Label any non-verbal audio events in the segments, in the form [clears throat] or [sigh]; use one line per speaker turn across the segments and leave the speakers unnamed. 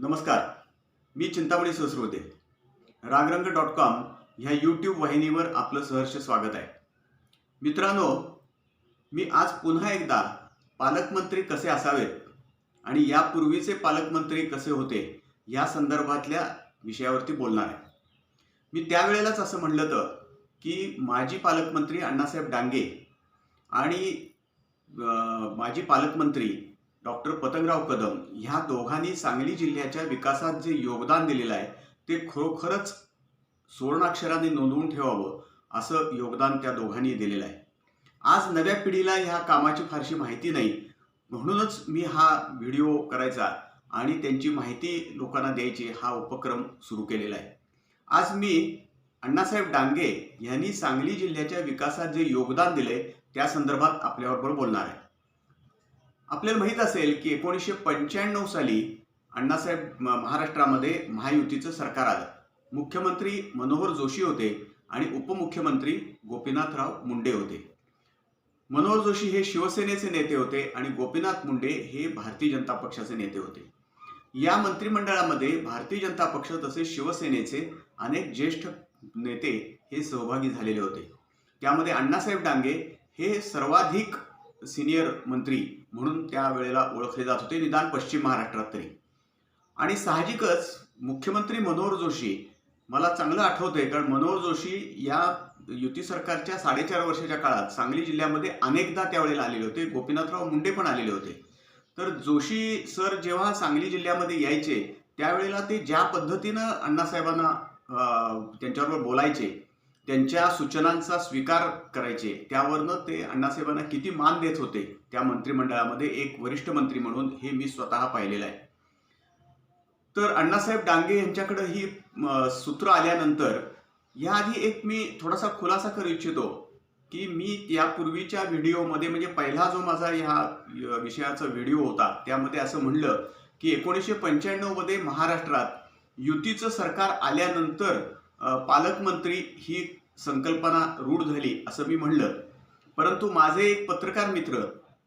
नमस्कार मी Chintamani Sahasrote Ragarang dot com ह्या यूट्यूब वाहिनीवर आपलं सहर्ष स्वागत आहे. मित्रांनो मी आज पुन्हा एकदा पालकमंत्री कसे असावेत आणि यापूर्वीचे पालकमंत्री कसे होते या संदर्भातल्या विषयावरती बोलणार आहे. मी त्यावेळेलाच असं म्हणलं तर की माजी पालकमंत्री अण्णासाहेब डांगे आणि माजी पालकमंत्री डॉक्टर पतंगराव कदम ह्या दोघांनी सांगली जिल्ह्याच्या विकासात जे योगदान दिलेलं आहे ते खरोखरच सुवर्णाक्षराने नोंदवून ठेवावं असं योगदान त्या दोघांनी दिलेलं आहे. आज नव्या पिढीला ह्या कामाची फारशी माहिती नाही म्हणूनच मी हा व्हिडिओ करायचा आणि त्यांची माहिती लोकांना द्यायची हा उपक्रम सुरू केलेला आहे. आज मी अण्णासाहेब डांगे यांनी सांगली जिल्ह्याच्या विकासात जे योगदान दिले त्या संदर्भात आपल्याबरोबर बोलणार आहे. आपल्याला माहीत असेल की एकोणीसशे पंच्याण्णव साली अण्णासाहेब महाराष्ट्रामध्ये महायुतीचं सरकार आलं. मुख्यमंत्री मनोहर जोशी होते आणि उपमुख्यमंत्री गोपीनाथराव मुंडे होते. मनोहर जोशी हे शिवसेनेचे नेते होते आणि गोपीनाथ मुंडे हे भारतीय जनता पक्षाचे नेते होते. या मंत्रिमंडळामध्ये भारतीय जनता पक्ष तसेच शिवसेनेचे अनेक ज्येष्ठ नेते हे सहभागी झालेले होते. त्यामध्ये अण्णासाहेब डांगे हे सर्वाधिक सिनियर मंत्री म्हणून त्यावेळेला ओळखले जात होते निदान पश्चिम महाराष्ट्रात तरी. आणि साहजिकच मुख्यमंत्री मनोहर जोशी मला चांगलं आठवतंय कारण मनोहर जोशी या युती सरकारच्या साडेचार वर्षाच्या काळात सांगली जिल्ह्यामध्ये अनेकदा त्यावेळेला आलेले होते गोपीनाथराव मुंडे पण आलेले होते. तर जोशी सर जेव्हा सांगली जिल्ह्यामध्ये यायचे त्यावेळेला ते ज्या पद्धतीनं अण्णासाहेबांना त्यांच्याबरोबर बोलायचे त्यांच्या सूचनांचा स्वीकार करायचे. त्यावरनं ते अण्णासाहेबांना किती मान देत होते त्या मंत्रिमंडळामध्ये एक वरिष्ठ मंत्री म्हणून हे मी स्वतः पाहिलेलं आहे. तर अण्णासाहेब डांगे यांच्याकडे ही सूत्र आल्यानंतर याआधी एक मी थोडासा खुलासा करू इच्छितो की मी यापूर्वीच्या व्हिडिओमध्ये म्हणजे पहिला जो माझा ह्या विषयाचा व्हिडिओ होता त्यामध्ये असं म्हणलं की एकोणीसशे पंच्याण्णवमध्ये महाराष्ट्रात युतीचं सरकार आल्यानंतर पालकमंत्री ही संकल्पना रूढ झाली असं मी म्हणलं. परंतु माझे एक पत्रकार मित्र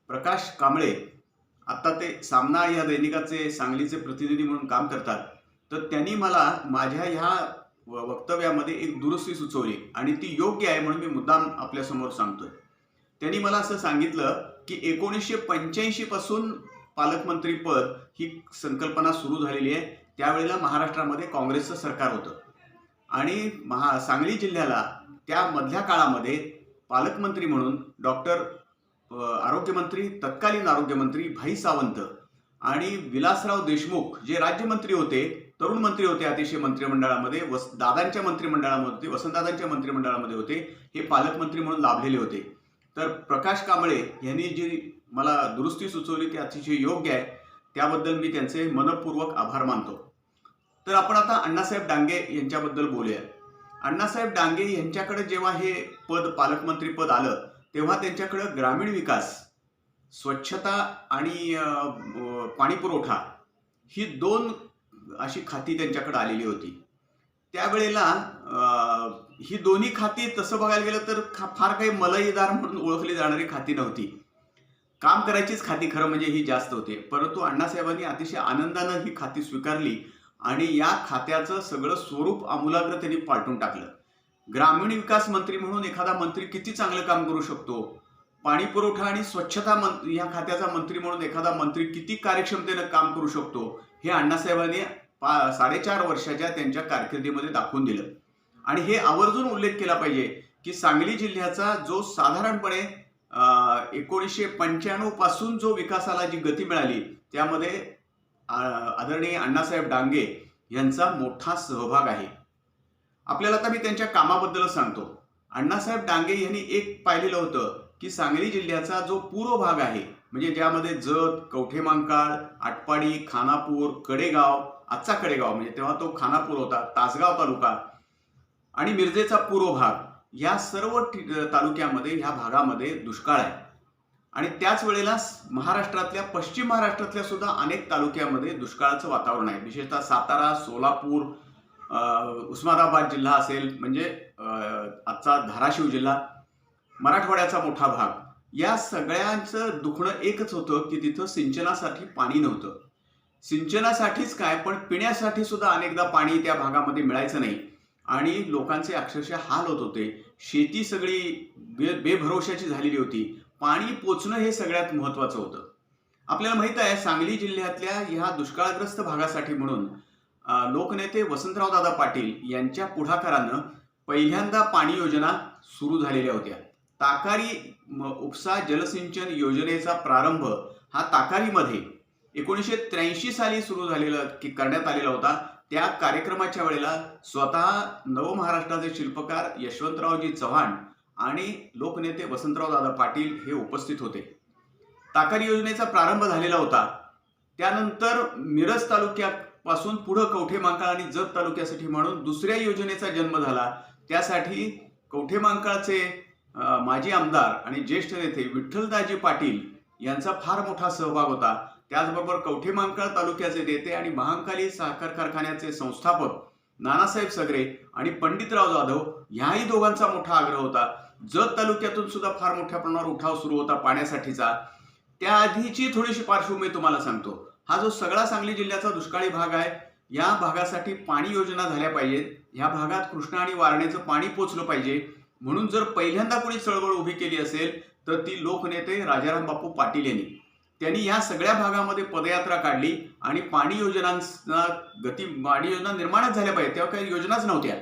प्रकाश कांबळे आता ते सामना या दैनिकाचे सांगलीचे प्रतिनिधी म्हणून काम करतात. तर त्यांनी मला माझ्या ह्या व- वक्तव्यामध्ये एक दुरुस्ती सुचवली आणि ती योग्य आहे म्हणून मी मुद्दाम आपल्यासमोर सांगतोय. त्यांनी मला असं सांगितलं की एकोणीसशे पंच्याऐंशी पासून ही संकल्पना सुरू झालेली आहे. त्यावेळेला महाराष्ट्रामध्ये काँग्रेसचं सरकार होतं. आणि महा सांगली जिल्ह्याला त्या मधल्या काळामध्ये पालकमंत्री म्हणून डॉक्टर आरोग्यमंत्री तत्कालीन आरोग्यमंत्री भाई सावंत आणि विलासराव देशमुख जे राज्यमंत्री होते तरुण मंत्री होते अतिशय मंत्रिमंडळामध्ये वस दादांच्या मंत्रिमंडळामध्ये होते वसंतदादांच्या मंत्रिमंडळामध्ये होते हे पालकमंत्री म्हणून लाभलेले होते. तर प्रकाश कांबळे यांनी जी मला दुरुस्ती सुचवली ती अतिशय योग्य आहे. त्याबद्दल मी त्यांचे मनपूर्वक आभार मानतो. तर आपण आता अण्णासाहेब डांगे यांच्याबद्दल बोलूया. अण्णासाहेब डांगे यांच्याकडे जेव्हा हे पद पालकमंत्री पद आलं तेव्हा त्यांच्याकडं ग्रामीण विकास स्वच्छता आणि पाणीपुरवठा ही दोन अशी खाती त्यांच्याकडे आलेली होती. त्यावेळेला ही दोन्ही खाती तसं बघायला गेलं तर खा- फार काही मलईदार म्हणून ओळखली जाणारी खाती नव्हती. काम करायचीच खाती खरं म्हणजे ही जास्त होते. परंतु अण्णासाहेबांनी अतिशय आनंदानं ही खाती स्वीकारली आणि या खात्याचं सगळं स्वरूप आमूलाग्र त्यांनी पालटून टाकलं. ग्रामीण विकास मंत्री म्हणून एखादा मंत्री किती चांगलं काम करू शकतो? पाणी पुरवठा आणि स्वच्छता मं या खात्याचा मंत्री म्हणून एखादा मंत्री किती कार्यक्षमतेनं काम करू शकतो? हे अण्णासाहेबांनी पा साडेचार वर्षाच्या त्यांच्या कारकिर्दीमध्ये दाखवून दिलं. आणि हे आवर्जून उल्लेख केला पाहिजे की सांगली जिल्ह्याचा जो साधारणपणे एकोणीसशे पंच्याण्णवपासून जो विकासाला जी गती मिळाली त्यामध्ये आदरणीय अण्णासाहेब डांगे यांचा मोठा सहभाग आहे. आपल्याला आता मी त्यांच्या कामाबद्दलच सांगतो. अण्णासाहेब डांगे यांनी एक पाहिलेलं होतं की सांगली जिल्ह्याचा जो पूर्व भाग आहे म्हणजे ज्यामध्ये जत कवठेमांकाळ आटपाडी खानापूर कडेगाव आजचा कडेगाव म्हणजे तेव्हा तो खानापूर होता तासगाव तालुका आणि मिरजेचा पूर्व भाग या सर्व तालुक्यामध्ये ह्या भागामध्ये दुष्काळ आहे. आणि त्याच वेळेला महाराष्ट्रातल्या पश्चिम महाराष्ट्रातल्या सुद्धा अनेक तालुक्यामध्ये दुष्काळाचं वातावरण आहे. विशेषतः सातारा सोलापूर उस्मानाबाद जिल्हा असेल म्हणजे आजचा धाराशिव जिल्हा मराठवाड्याचा मोठा भाग या सगळ्यांचं दुखणं एकच होतं की तिथं सिंचनासाठी पाणी नव्हतं. सिंचनासाठीच काय पण पिण्यासाठी सुद्धा अनेकदा पाणी त्या भागामध्ये मिळायचं नाही. आणि लोकांचे अक्षरशः हाल होत होते. शेती सगळी बे बेभरोशाची झालेली होती. पाणी पोचणं हे सगळ्यात महत्त्वाचं होतं. आपल्याला माहीत आहे सांगली जिल्ह्यातल्या ह्या दुष्काळग्रस्त भागासाठी म्हणून लोकनेते वसंतराव दादा पाटील यांच्या पुढाकारानं पहिल्यांदा पाणी योजना सुरू झालेल्या होत्या. ताकारी उपसा जलसिंचन योजनेचा प्रारंभ हा ताकारीमध्ये एकोणीसशे त्र्याऐंशी साली सुरू झालेला की करण्यात आलेला होता. त्या कार्यक्रमाच्या वेळेला स्वतः नवमहाराष्ट्राचे शिल्पकार यशवंतरावजी चव्हाण आणि लोकनेते वसंतराव दादा पाटील हे उपस्थित होते. ताकारी योजनेचा प्रारंभ झालेला होता. त्यानंतर मिरज तालुक्यापासून पुढं कवठे मांकाळ आणि जत तालुक्यासाठी म्हणून दुसऱ्या योजनेचा जन्म झाला. त्यासाठी कवठेमांकाळचे माजी आमदार आणि ज्येष्ठ नेते विठ्ठलदाजी पाटील यांचा फार मोठा सहभाग होता. त्याचबरोबर कवठे मांकाळ तालुक्याचे नेते आणि महांकाली साखर कारखान्याचे संस्थापक नानासाहेब सगरे आणि पंडितराव जाधव ह्याही दोघांचा मोठा आग्रह होता. जत तालुक्यातून सुद्धा फार मोठ्या प्रमाणावर उठाव सुरू होता पाण्यासाठीचा त्याआधीची थोडीशी पार्श्वभूमी तुम्हाला सांगतो. हा जो सगळा सांगली जिल्ह्याचा दुष्काळी भाग आहे या भागासाठी पाणी योजना झाल्या पाहिजेत. या भागात कृष्णा आणि वारणेचं पाणी पोचलं पाहिजे. म्हणून जर पहिल्यांदा कोणी चळवळ उभी केली असेल तर ती लोकनेते राजाराम बापू पाटील यांनी. त्यांनी या सगळ्या भागामध्ये पदयात्रा काढली आणि पाणी योजनांना गती पाणी योजना निर्माणच झाल्या पाहिजे तेव्हा काही योजनाच नव्हत्या.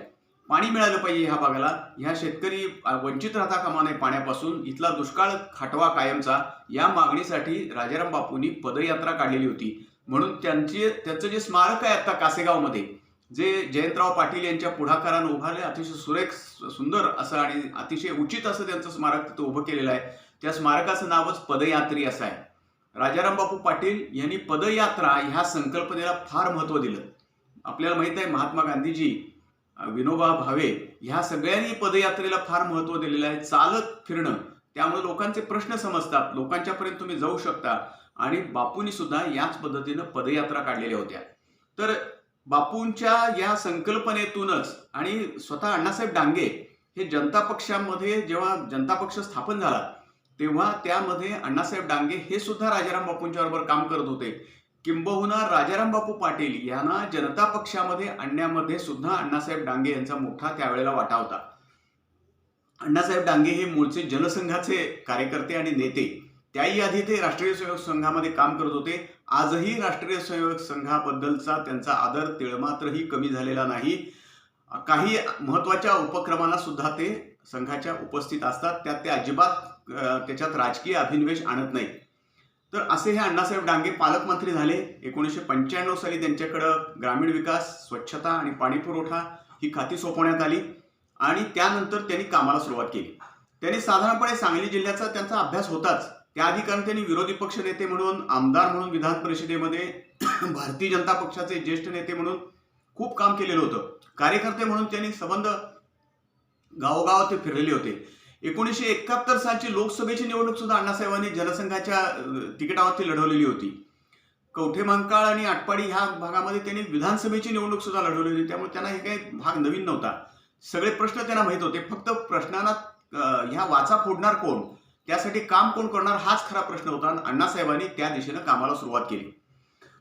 पाणी मिळालं पाहिजे ह्या भागाला. ह्या शेतकरी वंचित राहता कामा नये पाण्यापासून. इथला दुष्काळ खाटवा कायमचा. या मागणीसाठी राजाराम बापूंनी पदयात्रा काढलेली होती. म्हणून त्यांचे त्यांचं जे स्मारक आहे आता कासेगावमध्ये जे जयंतराव पाटील यांच्या पुढाकारानं उभारले अतिशय सुरेख सुंदर असं आणि अतिशय उचित असं त्यांचं स्मारक तिथं उभं केलेलं आहे. त्या स्मारकाचं नावच पदयात्री असं आहे. राजाराम बापू पाटील यांनी पदयात्रा ह्या संकल्पनेला फार महत्त्व दिलं. आपल्याला माहीत आहे महात्मा गांधीजी विनोबा भावे ह्या सगळ्यांनी पदयात्रेला फार महत्त्व दिलेलं आहे. चालत फिरणं त्यामुळे लोकांचे प्रश्न समजतात. लोकांच्यापर्यंत तुम्ही जाऊ शकता. आणि बापूंनी सुद्धा याच पद्धतीनं पदयात्रा काढलेल्या होत्या. तर बापूंच्या या संकल्पनेतूनच आणि स्वतः अण्णासाहेब डांगे हे जनता पक्षामध्ये जेव्हा जनता पक्ष स्थापन झाला तेव्हा त्यामध्ये अण्णासाहेब डांगे हे सुद्धा राजाराम बापूंच्या बरोबर काम करत होते. किंबहुना राजाराम बापू पाटील यांना जनता पक्षामध्ये आणण्यामध्ये सुद्धा अण्णासाहेब डांगे यांचा मोठा त्यावेळेला वाटा होता. अण्णासाहेब डांगे हे मूळचे जनसंघाचे कार्यकर्ते आणि नेते. त्याही आधी ते राष्ट्रीय स्वयंसेवक संघामध्ये काम करत होते. आजही राष्ट्रीय स्वयंसेवक संघाबद्दलचा त्यांचा आदर तिळमात्रही कमी झालेला नाही. काही महत्त्वाच्या उपक्रमांना सुद्धा ते संघाच्या उपस्थित असतात. त्यात ते अजिबात त्याच्यात राजकीय अभिनिवेश आणत नाहीत. तर असे हे अण्णासाहेब डांगे पालकमंत्री झाले. एकोणीसशे पंच्याण्णव साली त्यांच्याकडं ग्रामीण विकास स्वच्छता आणि पाणीपुरवठा ही खाती सोपवण्यात आली आणि त्यानंतर त्यांनी कामाला सुरुवात केली. त्यांनी साधारणपणे सांगली जिल्ह्याचा त्यांचा अभ्यास होताच. त्याआधी कारण त्यांनी विरोधी पक्ष नेते म्हणून आमदार म्हणून विधान परिषदेमध्ये [clears throat] भारतीय जनता पक्षाचे ज्येष्ठ नेते म्हणून खूप काम केलेलं होतं. कार्यकर्ते म्हणून त्यांनी संबंध गावोगाव ते फिरलेले होते. एकोणीसशे एकाहत्तर सालची लोकसभेची निवडणूक सुद्धा अण्णासाहेबांनी जनसंघाच्या तिकिटावरती लढवलेली होती. कवठे मांकाळ आणि आटपाडी ह्या भागामध्ये त्यांनी विधानसभेची निवडणूक सुद्धा लढवली होती. त्यामुळे त्यांना हे काही भाग नवीन नव्हता. सगळे प्रश्न त्यांना माहीत होते. फक्त प्रश्नांना ह्या वाचा फोडणार कोण? त्यासाठी काम कोण करणार हाच खरा प्रश्न होता आणि अण्णासाहेबांनी त्या दिशेनं कामाला सुरुवात केली.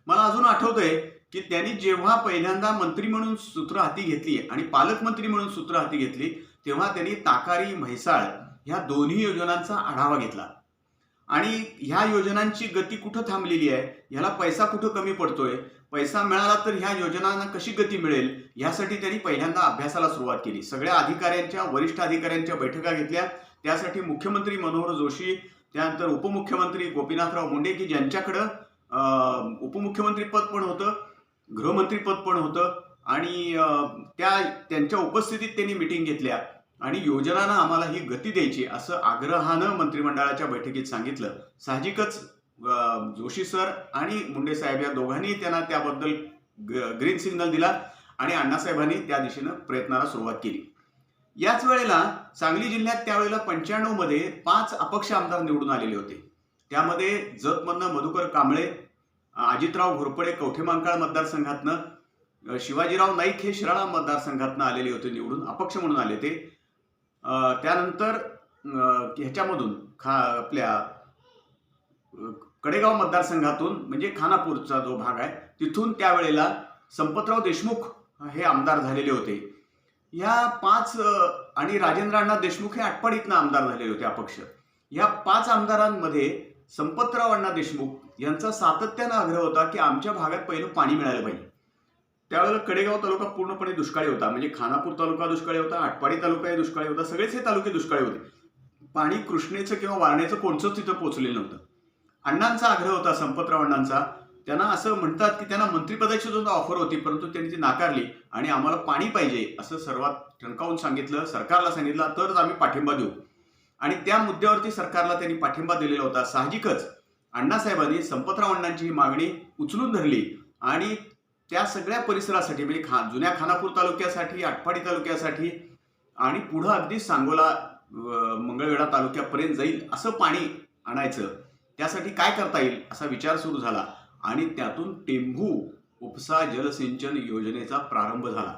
मला अजून आठवतंय की त्यांनी जेव्हा पहिल्यांदा मंत्री म्हणून सूत्र हाती घेतली आणि पालकमंत्री म्हणून सूत्र हाती घेतली तेव्हा त्यांनी ताकारी म्हैसाळ ह्या दोन्ही योजनांचा आढावा घेतला. आणि ह्या योजनांची गती कुठं थांबलेली आहे? ह्याला पैसा कुठं कमी पडतोय? पैसा मिळाला तर ह्या योजनांना कशी गती मिळेल? यासाठी त्यांनी पहिल्यांदा अभ्यासाला सुरुवात केली. सगळ्या अधिकाऱ्यांच्या वरिष्ठ अधिकाऱ्यांच्या बैठका घेतल्या. त्यासाठी मुख्यमंत्री मनोहर जोशी त्यानंतर उपमुख्यमंत्री गोपीनाथराव मुंडे की ज्यांच्याकडं उपमुख्यमंत्री पद पण होतं गृहमंत्री पद पण होतं आणि त्या त्यांच्या उपस्थितीत त्यांनी मिटिंग घेतल्या. आणि योजनांना आम्हाला ही गती द्यायची असं आग्रहानं मंत्रिमंडळाच्या बैठकीत सांगितलं. साहजिकच जोशी सर आणि मुंडे साहेब या दोघांनी त्यांना त्याबद्दल ग्रीन सिग्नल दिला आणि अण्णासाहेबांनी त्या दिशेनं प्रयत्नाला सुरुवात केली. याच वेळेला सांगली जिल्ह्यात त्यावेळेला पंच्याण्णवमध्ये पाच अपक्ष आमदार निवडून आलेले होते. त्यामध्ये जतमधनं मधुकर कांबळे अजितराव घोरपडे कवठेमांकाळ मतदारसंघातनं शिवाजीराव नाईक हे शिराळा मतदारसंघातनं आलेले होते निवडून अपक्ष म्हणून आले ते. त्यानंतर ह्याच्यामधून खा आपल्या कडेगाव मतदारसंघातून म्हणजे खानापूरचा जो भाग आहे तिथून त्यावेळेला संपतराव देशमुख हे आमदार झालेले होते. या पाच आणि राजेंद्र अण्णा देशमुख हे आटपाडीतनं आमदार झालेले होते अपक्ष. या पाच आमदारांमध्ये संपतराव अण्णा देशमुख यांचा सातत्यानं आग्रह होता की आमच्या भागात पहिलं पाणी मिळालं पाहिजे. त्यावेळेला कडेगाव तालुका पूर्णपणे दुष्काळी होता. म्हणजे खानापूर तालुका दुष्काळी होता आटपाडी तालुका दुष्काळी होता सगळेच हे तालुके दुष्काळी होते. पाणी कृष्णेचं किंवा वारणेचं कोणचंच तिथं पोचलेलं नव्हतं. अण्णांचा आग्रह होता संपतराव अण्णांचा. त्यांना असं म्हणतात की त्यांना मंत्रिपदाची सुद्धा ऑफर होती परंतु त्यांनी ती नाकारली आणि आम्हाला पाणी पाहिजे असं सर्वात ठणकावून सांगितलं सरकारला सांगितलं तरच आम्ही पाठिंबा देऊ. आणि त्या मुद्द्यावरती सरकारला त्यांनी पाठिंबा दिलेला होता. साहजिकच अण्णासाहेबांनी संपतराव अण्णांची ही मागणी उचलून धरली आणि त्या सगळ्या परिसरासाठी म्हणजे खा जुन्या खानापूर तालुक्यासाठी आटपाडी तालुक्यासाठी आणि पुढं अगदी सांगोला मंगळवेढा तालुक्यापर्यंत जाईल असं पाणी आणायचं. त्यासाठी काय करता येईल असा विचार सुरू झाला आणि त्यातून टेंभू उपसा जलसिंचन योजनेचा प्रारंभ झाला.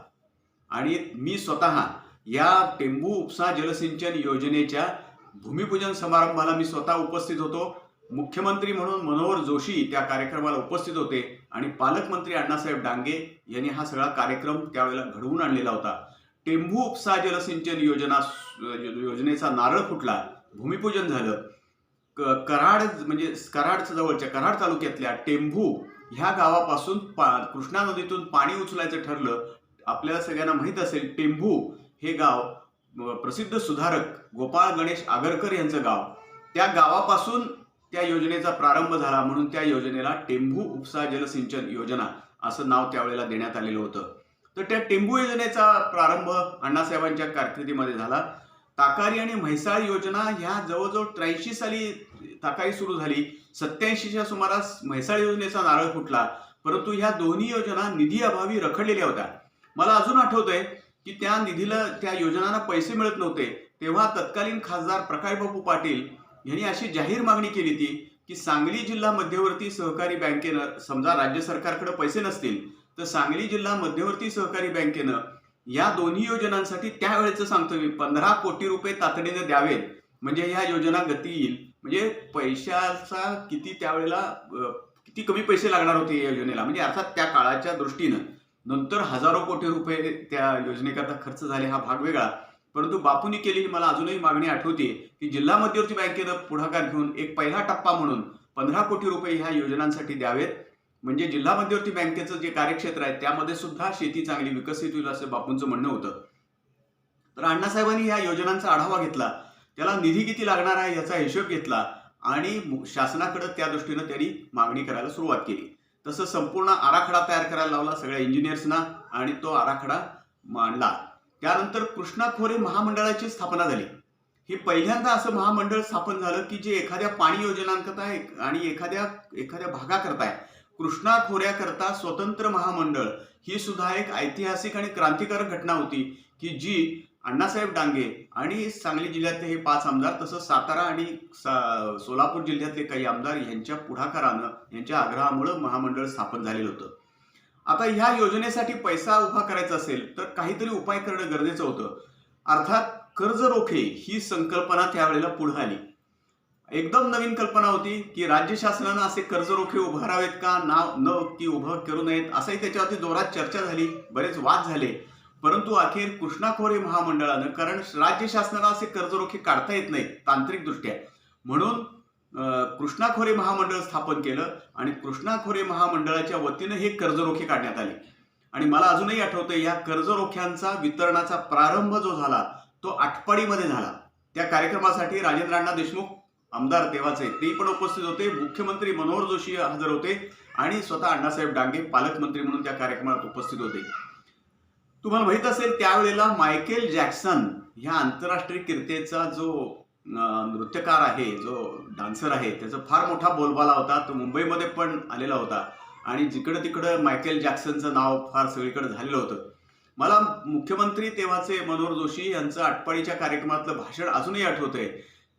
आणि मी स्वतः या टेंभू उपसा जलसिंचन योजनेच्या भूमिपूजन समारंभाला मी स्वतः उपस्थित होतो. मुख्यमंत्री म्हणून मनोहर जोशी त्या कार्यक्रमाला उपस्थित होते. आणि पालकमंत्री अण्णासाहेब डांगे यांनी हा सगळा कार्यक्रम त्यावेळेला घडवून आणलेला होता. टेंभू उपसा जलसिंचन योजना योजनेचा नारळ फुटला भूमिपूजन झालं. क- कराड म्हणजे कराडच्या जवळच्या कराड तालुक्यातल्या टेंभू ह्या गावापासून पा कृष्णा नदीतून पाणी उचलायचं ठरलं. आपल्याला सगळ्यांना माहीत असेल टेंभू हे गाव प्रसिद्ध सुधारक गोपाळ गणेश आगरकर यांचं गाव. त्या गावापासून त्या योजनेचा प्रारंभ झाला म्हणून त्या योजनेला टेंभू उपसा जलसिंचन योजना असं नाव त्यावेळेला देण्यात आलेलं होतं. तर त्या टेंभू योजनेचा प्रारंभ अण्णासाहेबांच्या कारकिर्दीमध्ये झाला. ताकारी आणि म्हैसाळ योजना ह्या जवळजवळ त्र्याऐंशी साली ताकारी सुरू झाली. सत्याऐंशीच्या सुमारास म्हैसाळ योजनेचा नारळ फुटला. परंतु ह्या दोन्ही योजना निधी अभावी रखडलेल्या होत्या. मला अजून आठवतंय की त्या निधीला त्या योजनांना पैसे मिळत नव्हते. तेव्हा तत्कालीन खासदार प्रकाश बापू पाटील यांनी अशी जाहीर मागणी केली ती की सांगली जिल्हा मध्यवर्ती सहकारी बँकेनं समजा राज्य सरकारकडे पैसे नसतील तर सांगली जिल्हा मध्यवर्ती सहकारी बँकेनं या दोन्ही योजनांसाठी त्यावेळेचं सांगतो मी पंधरा कोटी रुपये तातडीने द्यावेत. म्हणजे ह्या योजना गती येईल. म्हणजे पैशाचा किती त्यावेळेला किती कमी पैसे लागणार होते या योजनेला? म्हणजे अर्थात त्या काळाच्या दृष्टीनं. नंतर हजारो कोटी रुपये त्या योजनेकरता खर्च झाले हा भाग वेगळा. परंतु बापूंनी केलेली मला अजूनही मागणी आठवते की जिल्हा मध्यवर्ती बँकेनं पुढाकार घेऊन एक पहिला टप्पा म्हणून पंधरा कोटी रुपये ह्या योजनांसाठी द्यावेत. म्हणजे जिल्हा मध्यवर्ती बँकेचं जे कार्यक्षेत्र आहे त्यामध्ये सुद्धा शेती चांगली विकसित होईल असं बापूंचं म्हणणं होतं. तर अण्णासाहेबांनी ह्या योजनांचा आढावा घेतला. त्याला निधी किती लागणार आहे याचा हिशोब घेतला आणि शासनाकडं शासनाकडे त्या दृष्टीनं त्यांनी मागणी करायला सुरुवात केली. तसं संपूर्ण आराखडा तयार करायला लावला सगळ्या इंजिनियर्सना आणि तो आराखडा मांडला. त्यानंतर कृष्णा खोरे महामंडळाची स्थापना झाली. हे पहिल्यांदा असं महामंडळ स्थापन झालं की जे एखाद्या पाणी योजनांकरता आहे आणि एखाद्या एखाद्या भागाकरता आहे. कृष्णा खोऱ्याकरता स्वतंत्र महामंडळ ही सुद्धा एक ऐतिहासिक आणि क्रांतिकारक घटना होती की जी अण्णासाहेब डांगे आणि सांगली जिल्ह्यातले हे पाच आमदार तसंच सातारा आणि सा- सोलापूर जिल्ह्यातले काही आमदार यांच्या पुढाकारानं यांच्या आग्रहामुळं महामंडळ स्थापन झालेलं होतं. आता ह्या योजनेसाठी पैसा उभा करायचा असेल तर काहीतरी उपाय करणं गरजेचं होतं. अर्थात कर्ज रोखे ही संकल्पना त्यावेळेला पुढे आली. एकदम नवीन कल्पना होती की राज्य शासनानं असे कर्ज रोखे उभारावेत का नाव न की उभं करू नयेत असंही त्याच्यावरती जोरात चर्चा झाली बरेच वाद झाले. परंतु अखेर कृष्णा खोरे महामंडळानं कारण राज्य शासनाला असे कर्ज रोखे काढता येत नाहीत तांत्रिकदृष्ट्या. म्हणून कृष्णा खोरे महामंडळ स्थापन केलं आणि कृष्णा खोरे महामंडळाच्या वतीनं हे कर्जरोखे काढण्यात आले. आणि मला अजूनही आठवतं या कर्जरोख्यांचा वितरणाचा प्रारंभ जो झाला तो आटपाडीमध्ये झाला. त्या कार्यक्रमासाठी राजेंद्र अण्णा देशमुख आमदार तेव्हाचे ते पण उपस्थित होते मुख्यमंत्री मनोहर जोशी हजर होते आणि स्वतः अण्णासाहेब डांगे पालकमंत्री म्हणून त्या कार्यक्रमात उपस्थित होते. तुम्हाला माहीत असेल त्यावेळेला मायकेल जॅक्सन ह्या आंतरराष्ट्रीय कीर्तेचा जो नृत्यकार आहे जो डान्सर आहे त्याचा फार मोठा बोलबाला होता. तो मुंबईमध्ये पण आलेला होता. आणि जिकडं तिकडं मायकेल जॅक्सनचं नाव फार सगळीकडे झालेलं होतं. मला मुख्यमंत्री तेव्हाचे मनोहर जोशी यांचं आटपाडीच्या कार्यक्रमातलं भाषण अजूनही आठवतंय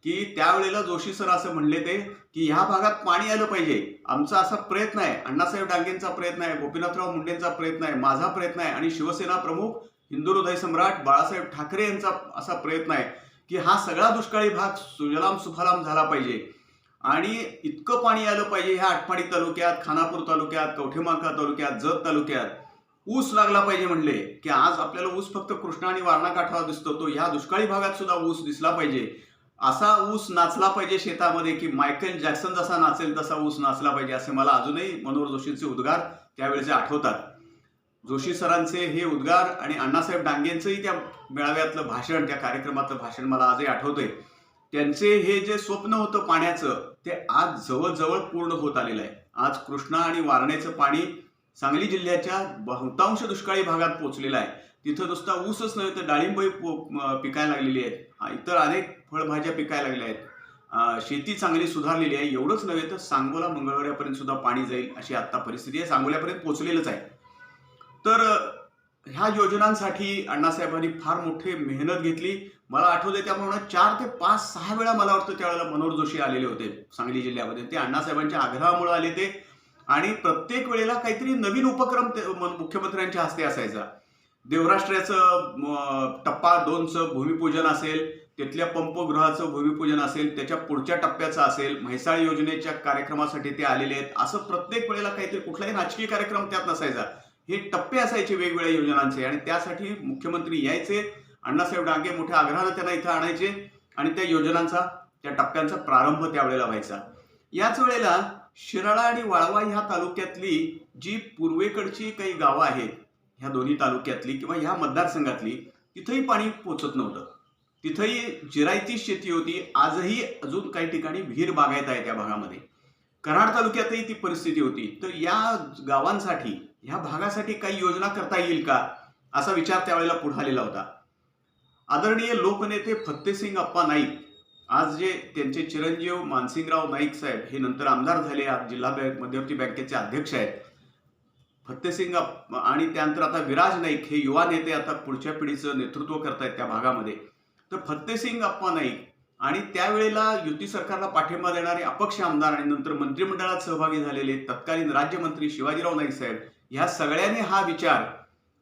की त्यावेळेला जोशी सर असं म्हणले ते की ह्या भागात पाणी आलं पाहिजे. आमचा असा प्रयत्न आहे. अण्णासाहेब डांगेंचा प्रयत्न आहे. गोपीनाथराव मुंडेंचा प्रयत्न आहे. माझा प्रयत्न आहे. आणि शिवसेना प्रमुख हिंदू हृदय सम्राट बाळासाहेब ठाकरे यांचा असा प्रयत्न आहे. की हा सगळा दुष्काळी भाग सुजलाम सुफलाम झाला पाहिजे. आणि इतकं पाणी आलं पाहिजे ह्या आटपाडी तालुक्यात खानापूर तालुक्यात कवठेमांका तालुक्यात जत तालुक्यात. ऊस लागला पाहिजे म्हणले की आज आपल्याला ऊस फक्त कृष्णा आणि वारणा काठावर दिसतो. तो ह्या दुष्काळी भागात सुद्धा ऊस दिसला पाहिजे. असा ऊस नाचला पाहिजे शेतामध्ये की मायकेल जॅक्सन जसा नाचेल तसा ऊस नाचला पाहिजे असे मला अजूनही मनोहर जोशींचे उद्गार त्यावेळेचे आठवतात. जोशी सरांचे हे उद्गार आणि अण्णासाहेब डांगेंचंही त्या मेळाव्यातलं भाषण त्या कार्यक्रमातलं भाषण मला आजही आठवतंय. त्यांचे हे जे स्वप्न होतं पाण्याचं ते आज जवळजवळ पूर्ण होत आलेलं आहे. आज कृष्णा आणि वारणेचं पाणी सांगली जिल्ह्याच्या बहुतांश दुष्काळी भागात पोहोचलेलं आहे. तिथं नुसता ऊसच नव्हे तर डाळिंबही पिकायला लागलेली आहेत. इतर अनेक फळभाज्या पिकायला लागल्या आहेत. शेती चांगली सुधारलेली आहे. एवढंच नव्हे तर सांगोला मंगळवाऱ्यापर्यंत सुद्धा पाणी जाईल अशी आता परिस्थिती आहे. सांगोल्यापर्यंत पोहोचलेलंच आहे. तर ह्या योजनांसाठी अण्णासाहेबांनी फार मोठी मेहनत घेतली. मला आठवते त्याप्रमाणे चार ते पाच सहा वेळा मला वाटतं त्यावेळेला मनोहर जोशी आलेले होते सांगली जिल्ह्यामध्ये. ते अण्णासाहेबांच्या आग्रहामुळे आले ते. आणि प्रत्येक वेळेला काहीतरी नवीन उपक्रम ते मुख्यमंत्र्यांच्या हस्ते असायचा. देवराष्ट्राचं टप्पा दोनचं भूमिपूजन असेल तिथल्या पंपगृहाचं भूमिपूजन असेल त्याच्या पुढच्या टप्प्याचं असेल म्हैसाळ योजनेच्या कार्यक्रमासाठी ते आलेले आहेत. असं प्रत्येक वेळेला काहीतरी कुठलाही राजकीय कार्यक्रम त्यात नसायचा. हे टप्पे असायचे वेगवेगळ्या योजनांचे आणि त्यासाठी मुख्यमंत्री यायचे. अण्णासाहेब डांगे मोठ्या आग्रहानं त्यांना इथं आणायचे आणि त्या योजनांचा त्या टप्प्यांचा प्रारंभ त्यावेळेला व्हायचा. याच वेळेला शिराळा आणि वाळवा ह्या तालुक्यातली जी पूर्वेकडची काही गावं आहेत ह्या दोन्ही तालुक्यातली किंवा ह्या मतदारसंघातली तिथंही पाणी पोचत नव्हतं. तिथंही जिरायती शेती होती. आजही अजून काही ठिकाणी विहीर बागायत आहे त्या भागामध्ये. कराड तालुक्यातही ती परिस्थिती होती. तर या गावांसाठी ह्या भागासाठी काही योजना करता येईल का? असा विचार त्यावेळेला पुढे आलेला होता. आदरणीय लोकनेते फत्तेसिंग अप्पा नाईक आज जे त्यांचे चिरंजीव मानसिंगराव नाईक साहेब हे नंतर आमदार झाले आज जिल्हा बँक मध्यवर्ती बँकेचे अध्यक्ष आहेत. फत्तेसिंग अप्पा आणि त्यानंतर आता विराज नाईक हे युवा नेते आता पुढच्या पिढीचं नेतृत्व करतायत त्या भागामध्ये. तर फत्तेसिंग अप्पा नाईक आणि त्यावेळेला युती सरकारला पाठिंबा देणारे अपक्ष आमदार आणि नंतर मंत्रिमंडळात सहभागी झालेले तत्कालीन राज्यमंत्री शिवाजीराव नाईक साहेब ह्या सगळ्यांनी हा विचार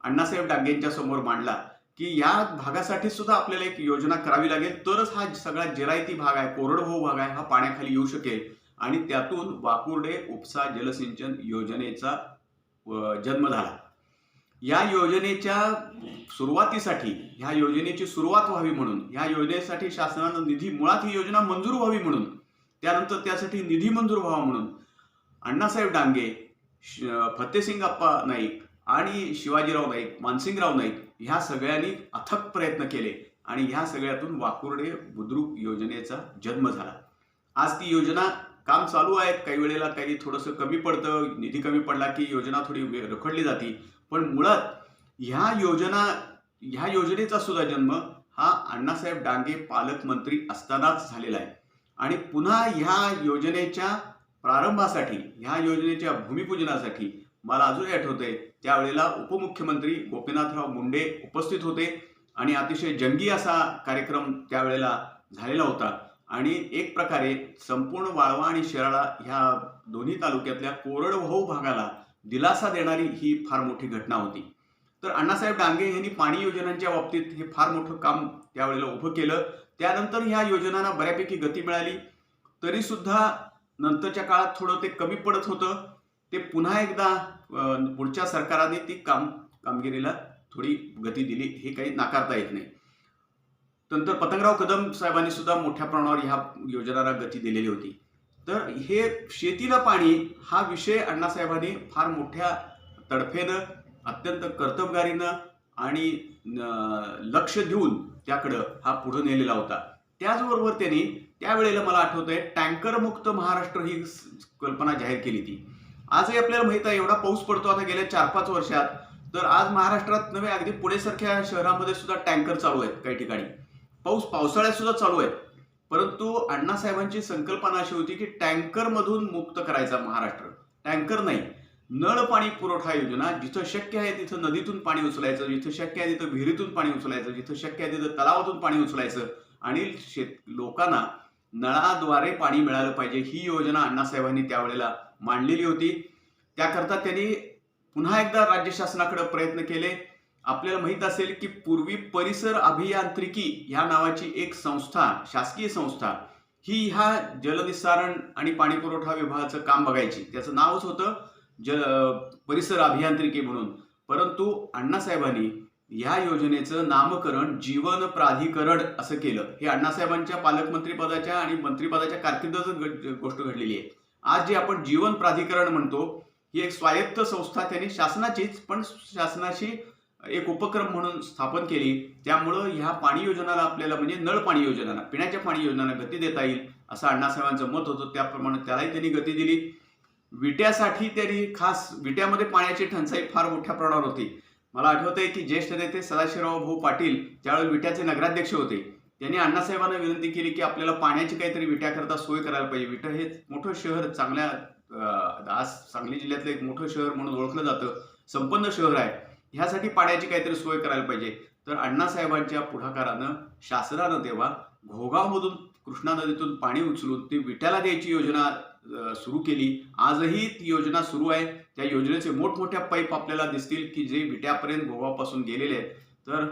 अण्णासाहेब डांगेंच्या समोर मांडला की या भागासाठी सुद्धा आपल्याला एक योजना करावी लागेल. तरच हा सगळा जिरायती भाग आहे कोरडभाऊ भाग आहे हा पाण्याखाली येऊ शकेल. आणि त्यातून वाकुर्डे उपसा जलसिंचन योजनेचा जन्म झाला. या योजनेच्या सुरुवातीसाठी ह्या योजनेची सुरुवात व्हावी म्हणून या योजनेसाठी शासनानं निधी मुळात ही योजना मंजूर व्हावी म्हणून त्यानंतर त्यासाठी निधी मंजूर व्हावा म्हणून अण्णासाहेब डांगे श- फतेसिंग अप्पा नाईक आणि शिवाजीराव नाईक मानसिंगराव नाईक ह्या सगळ्यांनी अथक प्रयत्न केले आणि ह्या सगळ्यातून वाकुर्डे बुद्रुक योजनेचा जन्म झाला. आज ती योजना काम चालू आहे काही वेळेला काही थोडंसं कमी पडतं निधी कमी पडला की योजना थोडी रखडली जाते. पण मुळात ह्या योजना ह्या योजनेचा सुद्धा जन्म हा अण्णासाहेब डांगे पालकमंत्री असतानाच झालेला आहे. आणि पुन्हा ह्या योजनेच्या प्रारंभासाठी ह्या योजनेच्या भूमिपूजनासाठी मला अजूनही आठवते त्यावेळेला उपमुख्यमंत्री गोपीनाथराव मुंडे उपस्थित होते आणि अतिशय जंगी असा कार्यक्रम त्यावेळेला झालेला होता. आणि एक प्रकारे संपूर्ण वाळवा आणि शिराळा ह्या दोन्ही तालुक्यातल्या कोरडवाहू भागाला दिलासा देणारी ही फार मोठी घटना होती. तर अण्णासाहेब डांगे यांनी पाणी योजनांच्या बाबतीत हे फार मोठं काम त्यावेळेला उभं केलं. त्यानंतर ह्या योजनांना बऱ्यापैकी गती मिळाली. तरीसुद्धा नंतरच्या काळात थोडं ते कमी पडत होतं. ते पुन्हा एकदा पुढच्या सरकाराने ती काम कामगिरीला थोडी गती दिली. हे काही नाकारता येत नाही. नंतर पतंगराव कदम साहेबांनी सुद्धा मोठ्या प्रमाणावर ह्या योजनांना गती दिलेली होती. तर हे शेतीला पाणी हा विषय अण्णासाहेबांनी फार मोठ्या तडफेनं अत्यंत कर्तबगारीनं आणि लक्ष देऊन त्याकडं हा पुढे नेलेला होता. त्याचबरोबर त्यांनी त्यावेळेला मला आठवतंय आहे टँकरमुक्त महाराष्ट्र ही कल्पना जाहीर केली ती. आजही आपल्याला माहीत आहे एवढा पाऊस पडतो आता गेल्या चार पाच वर्षात. तर आज महाराष्ट्रात नव्हे अगदी पुणेसारख्या शहरामध्ये सुद्धा टँकर चालू आहेत काही ठिकाणी. पाऊस पावसाळ्यात सुद्धा चालू आहेत. परंतु अण्णासाहेबांची संकल्पना अशी होती की टँकरमधून मुक्त करायचा महाराष्ट्र. टँकर नाही. नळ पाणी पुरवठा योजना जिथं शक्य आहे तिथं नदीतून पाणी उचलायचं जिथं शक्य आहे तिथं विहिरीतून पाणी उचलायचं जिथं शक्य आहे तिथं तलावातून पाणी उचलायचं आणि शेत लोकांना नळाद्वारे पाणी मिळालं पाहिजे ही योजना अण्णासाहेबांनी त्यावेळेला मांडलेली होती. त्याकरता त्यांनी पुन्हा एकदा राज्य शासनाकडे प्रयत्न केले. आपल्याला माहीत असेल की पूर्वी परिसर अभियांत्रिकी ह्या नावाची एक संस्था शासकीय संस्था ही ह्या जलनिस्सारण आणि पाणीपुरवठा विभागाचं काम बघायची. त्याचं नावच होतं जल परिसर अभियांत्रिकी म्हणून. परंतु अण्णासाहेबांनी ह्या योजनेचं नामकरण जीवन प्राधिकरण असं केलं. हे अण्णासाहेबांच्या पालकमंत्रीपदाच्या आणि मंत्रीपदाच्या कारकिर्दीतच गोष्ट घडलेली आहे. आज जे आपण जीवन प्राधिकरण म्हणतो ही एक स्वायत्त संस्था त्यांनी शासनाचीच पण शासनाशी एक उपक्रम म्हणून स्थापन केली. त्यामुळं ह्या पाणी योजनाला आपल्याला म्हणजे नळ पाणी योजनाला पिण्याच्या पाणी योजनाला गती देता येईल असं अण्णासाहेबांचं मत होतं. त्याप्रमाणे त्यालाही त्यांनी गती दिली. विट्यासाठी त्यांनी खास विट्यामध्ये पाण्याची टंचाई फार मोठ्या प्रमाणावर होती. मला आठवतंय आहे की ज्येष्ठ नेते सदाशिवराव भाऊ पाटील त्यावेळी विट्याचे नगराध्यक्ष होते. त्यांनी अण्णासाहेबांना विनंती केली की आपल्याला पाण्याची काहीतरी विट्याकरता सोय करायला पाहिजे. विटा हे मोठं शहर चांगल्या आज सांगली जिल्ह्यातलं एक मोठं शहर म्हणून ओळखलं जातं. संपन्न शहर आहे. ह्यासाठी पाण्याची काहीतरी सोय करायला पाहिजे. तर अण्णासाहेबांच्या पुढाकारानं शासनानं तेव्हा घोगावमधून कृष्णा नदीतून पाणी उचलून ती विट्याला द्यायची योजना सुरू केली. आजही ती योजना सुरू आहे. त्या योजनेचे मोठमोठ्या पाईप आपल्याला दिसतील की जे विट्यापर्यंत गोवापासून गेलेले आहेत. तर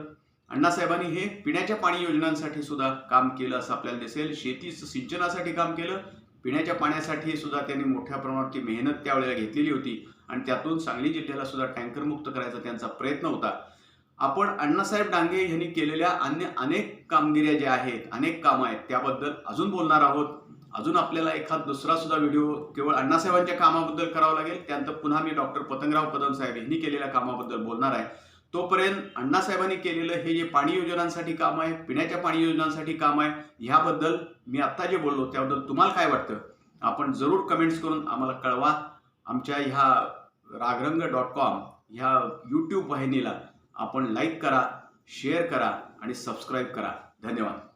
अण्णासाहेबांनी हे पिण्याच्या पाणी योजनांसाठी सुद्धा काम केलं असं आपल्याला दिसेल. शेती सिंचनासाठी काम केलं. पिण्याच्या पाण्यासाठी सुद्धा त्यांनी मोठ्या प्रमाणात मेहनत त्यावेळेला घेतलेली होती. आणि त्यातून सांगली जिल्ह्याला सुद्धा टँकर मुक्त करायचा त्यांचा प्रयत्न होता. आपण अण्णासाहेब डांगे यांनी केलेल्या अन्य अनेक कामगिऱ्या ज्या आहेत अनेक कामं आहेत त्याबद्दल अजून बोलणार आहोत. अजून आपल्याला एखाद दुसरा सुद्धा व्हिडिओ केवळ अण्णासाहेबांच्या कामाबद्दल करावा लागेल. त्यानंतर पुन्हा मी डॉक्टर पतंगराव कदम साहेब यांनी केलेल्या कामाबद्दल बोलणार आहे. तोपर्यंत अण्णासाहेबांनी केलेलं हे जे पाणी योजनांसाठी काम आहे पिण्याच्या पाणी योजनांसाठी काम आहे ह्याबद्दल मी आत्ता जे बोललो त्याबद्दल तुम्हाला काय वाटतं? आपण जरूर कमेंट्स करून आम्हाला कळवा. आमच्या ह्या रागरंग डॉट कॉम ह्या यूट्यूब वाहिनीला आपण लाईक करा शेअर करा आणि सबस्क्राईब करा. धन्यवाद.